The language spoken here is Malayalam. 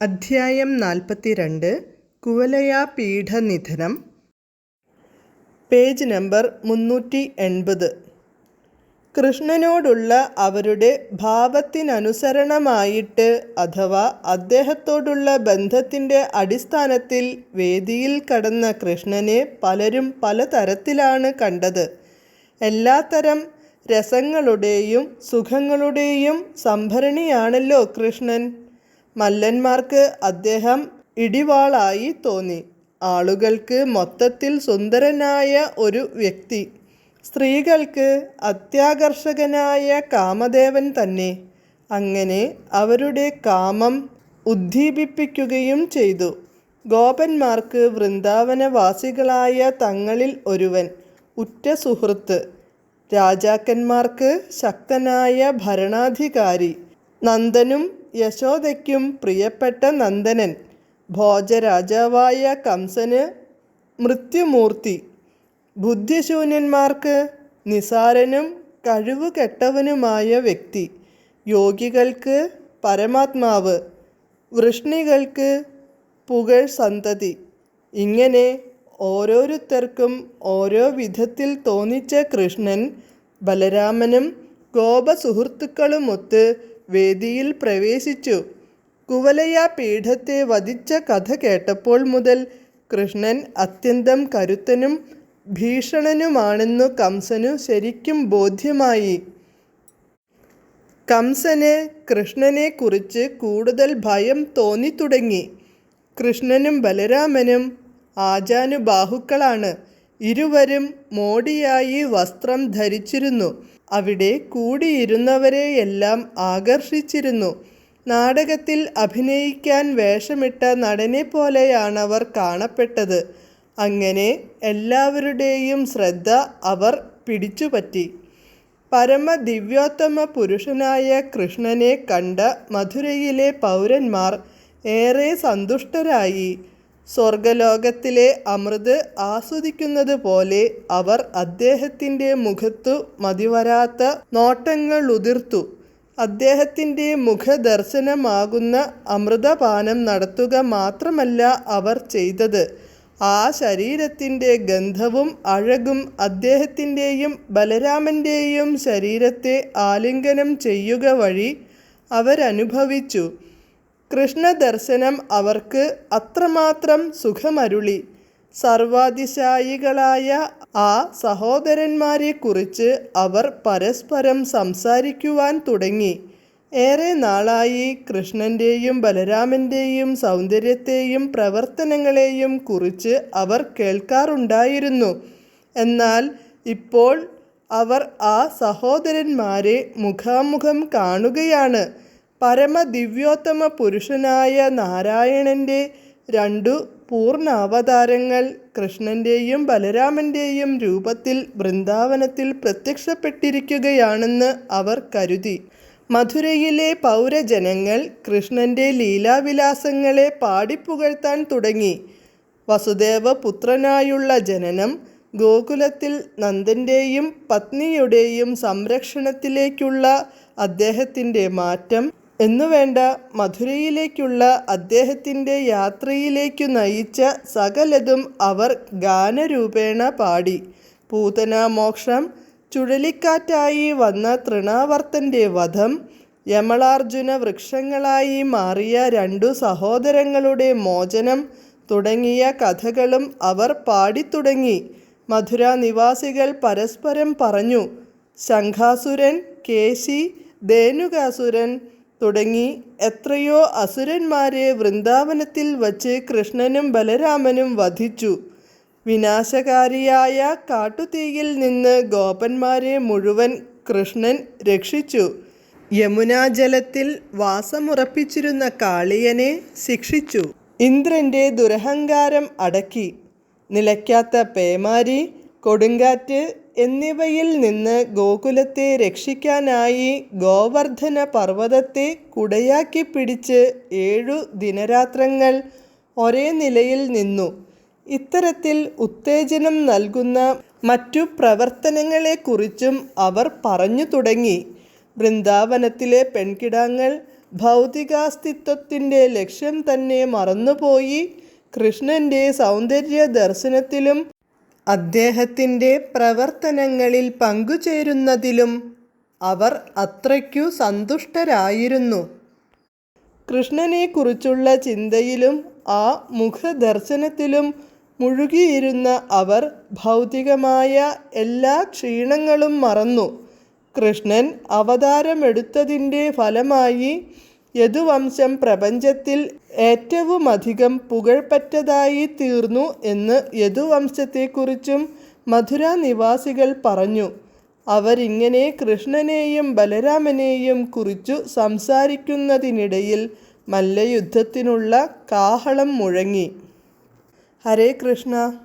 അധ്യായം നാൽപ്പത്തിരണ്ട് കുവലയാ പീഠനിധനം. പേജ് നമ്പർ മുന്നൂറ്റി എൺപത്. കൃഷ്ണനോടുള്ള അവരുടെ ഭാവത്തിനനുസരണമായിട്ട് അഥവാ അദ്ദേഹത്തോടുള്ള ബന്ധത്തിന്റെ അടിസ്ഥാനത്തിൽ വേദിയിൽ കടന്ന കൃഷ്ണനെ പലരും പലതരത്തിലാണ് കണ്ടത്. എല്ലാത്തരം രസങ്ങളുടെയും സുഖങ്ങളുടെയും സംഭരണിയാണല്ലോ കൃഷ്ണൻ. മല്ലന്മാർക്ക് അദ്ദേഹം ഇടിവാളായി തോന്നി. ആളുകൾക്ക് മൊത്തത്തിൽ സുന്ദരനായ ഒരു വ്യക്തി. സ്ത്രീകൾക്ക് അത്യാകർഷകനായ കാമദേവൻ തന്നെ. അങ്ങനെ അവരുടെ കാമം ഉദ്ദീപിപ്പിക്കുകയും ചെയ്തു. ഗോപന്മാർക്ക് വൃന്ദാവനവാസികളായ തങ്ങളിൽ ഒരുവൻ ഉറ്റ സുഹൃത്ത്. രാജാക്കന്മാർക്ക് ശക്തനായ ഭരണാധികാരി. നന്ദനും യശോദയ്ക്കും പ്രിയപ്പെട്ട നന്ദനൻ ഭോജരാജാവായ കംസന് മൃത്യുമൂർത്തി. ബുദ്ധിശൂന്യന്മാർക്ക് നിസാരനും കഴിവുകെട്ടവനുമായ വ്യക്തി. യോഗികൾക്ക് പരമാത്മാവ് വൃഷ്ണികൾക്ക് പുകഴ് സന്തതി. ഇങ്ങനെ ഓരോരുത്തർക്കും ഓരോ വിധത്തിൽ തോന്നിച്ച കൃഷ്ണൻ ബലരാമനും ഗോപസുഹൃത്തുക്കളുമൊത്ത് വേദിയിൽ പ്രവേശിച്ചു. കുവലയ പീഠത്തെ വധിച്ച കഥ കേട്ടപ്പോൾ മുതൽ കൃഷ്ണൻ അത്യന്തം കരുത്തനും ഭീഷണനുമാണെന്നു കംസനു ശരിക്കും ബോധ്യമായി. കംസന് കൃഷ്ണനെക്കുറിച്ച് കൂടുതൽ ഭയം തോന്നിത്തുടങ്ങി. കൃഷ്ണനും ബലരാമനും ആജാനുബാഹുക്കളാണ്. ഇരുവരും മോടിയായി വസ്ത്രം ധരിച്ചിരുന്നു. അവിടെ കൂടിയിരുന്നവരെയെല്ലാം ആകർഷിച്ചിരുന്നു. നാടകത്തിൽ അഭിനയിക്കാൻ വേഷമിട്ട നടനെ പോലെയാണവർ കാണപ്പെട്ടത്. അങ്ങനെ എല്ലാവരുടെയും ശ്രദ്ധ അവർ പിടിച്ചുപറ്റി. പരമദിവ്യോത്തമ പുരുഷനായ കൃഷ്ണനെ കണ്ട മധുരയിലെ പൗരന്മാർ ഏറെ സന്തുഷ്ടരായി. സ്വർഗലോകത്തിലെ അമൃത് ആസ്വദിക്കുന്നത് പോലെ അവർ അദ്ദേഹത്തിന്റെ മുഖത്തു മതിവരാത്ത നോട്ടങ്ങൾ ഉതിർത്തു. അദ്ദേഹത്തിന്റെ മുഖദർശനമാകുന്ന അമൃതപാനം നടത്തുക മാത്രമല്ല അവർ ചെയ്തത്. ആ ശരീരത്തിന്റെ ഗന്ധവും അഴകും അദ്ദേഹത്തിന്റെയും ബലരാമന്റെയും ശരീരത്തെ ആലിംഗനം ചെയ്യുക വഴി അവരനുഭവിച്ചു. കൃഷ്ണദർശനം അവർക്ക് അത്രമാത്രം സുഖമരുളി. സർവാതിശായികളായ ആ സഹോദരന്മാരെക്കുറിച്ച് അവർ പരസ്പരം സംസാരിക്കുവാൻ തുടങ്ങി. ഏറെ നാളായി കൃഷ്ണന്റെയും ബലരാമന്റെയും സൗന്ദര്യത്തെയും പ്രവർത്തനങ്ങളെയും കുറിച്ച് അവർ കേൾക്കാറുണ്ടായിരുന്നു. എന്നാൽ ഇപ്പോൾ അവർ ആ സഹോദരന്മാരെ മുഖാമുഖം കാണുകയാണ്. പരമദിവ്യോത്തമ പുരുഷനായ നാരായണന്റെ രണ്ടു പൂർണാവതാരങ്ങൾ കൃഷ്ണന്റെയും ബലരാമന്റെയും രൂപത്തിൽ വൃന്ദാവനത്തിൽ പ്രത്യക്ഷപ്പെട്ടിരിക്കുകയാണെന്ന് അവർ കരുതി. മധുരയിലെ പൗരജനങ്ങൾ കൃഷ്ണന്റെ ലീലാവിലാസങ്ങളെ പാടിപ്പുകഴ്ത്താൻ തുടങ്ങി. വസുദേവ പുത്രനായുള്ള ജനനം ഗോകുലത്തിൽ നന്ദന്റെയും പത്നിയുടെയും സംരക്ഷണത്തിലേക്കുള്ള അദ്ദേഹത്തിന്റെ മാറ്റം എന്നുവേണ്ട മധുരയിലേക്കുള്ള അദ്ദേഹത്തിന്റെ യാത്രയിലേക്കു നയിച്ച സകലതും അവർ ഗാനരൂപേണ പാടി. പൂതനാമോക്ഷം ചുഴലിക്കാറ്റായി വന്ന തൃണാവർത്തന്റെ വധം യമളാർജുന വൃക്ഷങ്ങളായി മാറിയ രണ്ടു സഹോദരങ്ങളുടെ മോചനം തുടങ്ങിയ കഥകളും അവർ പാടിത്തുടങ്ങി. മധുര നിവാസികൾ പരസ്പരം പറഞ്ഞു ശംഖാസുരൻ കേശി ധേനുകാസുരൻ തുടങ്ങി. എത്രയോ അസുരന്മാരെ വൃന്ദാവനത്തിൽ വച്ച് കൃഷ്ണനും ബലരാമനും വധിച്ചു. വിനാശകാരിയായ കാട്ടുതീയിൽ നിന്ന് ഗോപന്മാരെ മുഴുവൻ കൃഷ്ണൻ രക്ഷിച്ചു. യമുനാജലത്തിൽ വാസമുറപ്പിച്ചിരുന്ന കാളിയനെ ശിക്ഷിച്ചു. ഇന്ദ്രന്റെ ദുരഹങ്കാരം അടക്കി. നിലയ്ക്കാത്ത പേമാരി കൊടുങ്കാറ്റ് എന്നിവയിൽ നിന്ന് ഗോകുലത്തെ രക്ഷിക്കാനായി ഗോവർദ്ധന പർവതത്തെ കുടയാക്കി പിടിച്ച് ഏഴു ദിനരാത്രങ്ങൾ ഒരേ നിലയിൽ നിന്നു. ഇത്തരത്തിൽ ഉത്തേജനം നൽകുന്ന മറ്റു പ്രവർത്തനങ്ങളെക്കുറിച്ചും അവർ പറഞ്ഞു തുടങ്ങി. വൃന്ദാവനത്തിലെ പെൺകിടാങ്ങൾ ഭൗതികാസ്തിത്വത്തിന്റെ ലക്ഷ്യം തന്നെ മറന്നുപോയി. കൃഷ്ണന്റെ സൗന്ദര്യ ദർശനത്തിലും അദ്ദേഹത്തിന്റെ പ്രവർത്തനങ്ങളിൽ പങ്കുചേരുന്നതിലും അവർ അത്രയ്ക്കു സന്തുഷ്ടരായിരുന്നു. കൃഷ്ണനെക്കുറിച്ചുള്ള ചിന്തയിലും ആ മുഖദർശനത്തിലും മുഴുകിയിരുന്ന അവർ ഭൗതികമായ എല്ലാ ക്ഷീണങ്ങളും മറന്നു. കൃഷ്ണൻ അവതാരമെടുത്തതിന്റെ ഫലമായി യദുവംശം പ്രപഞ്ചത്തിൽ ഏറ്റവുമധികം പുകഴ്പറ്റതായി തീർന്നു എന്ന് യദുവംശത്തെക്കുറിച്ചും മധുര നിവാസികൾ പറഞ്ഞു. അവരിങ്ങനെ കൃഷ്ണനെയും ബലരാമനെയും കുറിച്ചു സംസാരിക്കുന്നതിനിടയിൽ മല്ലയുദ്ധത്തിനുള്ള കാഹളം മുഴങ്ങി. ഹരേ കൃഷ്ണ.